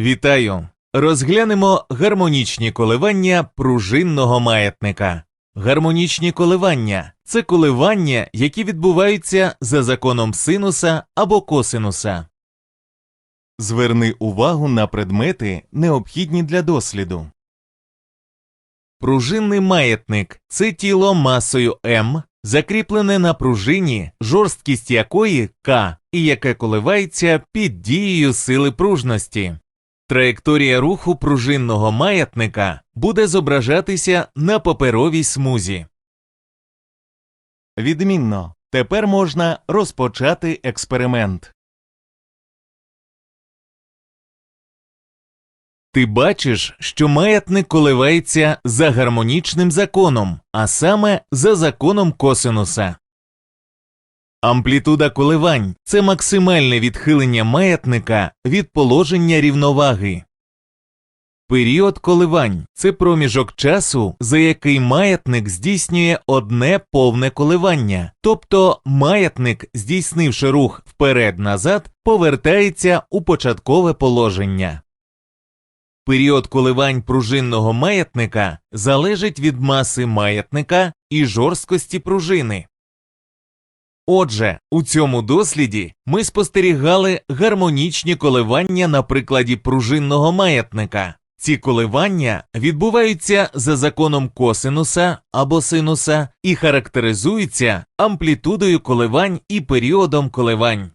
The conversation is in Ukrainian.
Вітаю! Розглянемо гармонічні коливання пружинного маятника. Гармонічні коливання це коливання, які відбуваються за законом синуса або косинуса. Зверни увагу на предмети, необхідні для досліду. Пружинний маятник це тіло масою М, закріплене на пружині, жорсткість якої К, і яке коливається під дією сили пружності. Траєкторія руху пружинного маятника буде зображатися на паперовій смузі. Відмінно. Тепер можна розпочати експеримент. Ти бачиш, що маятник коливається за гармонічним законом, а саме за законом косинуса. Амплітуда коливань це максимальне відхилення маятника від положення рівноваги. Період коливань це проміжок часу, за який маятник здійснює одне повне коливання, тобто маятник, здійснивши рух вперед-назад, повертається у початкове положення. Період коливань пружинного маятника залежить від маси маятника і жорсткості пружини. Отже, у цьому досліді ми спостерігали гармонічні коливання на прикладі пружинного маятника. Ці коливання відбуваються за законом косинуса або синуса і характеризуються амплітудою коливань і періодом коливань.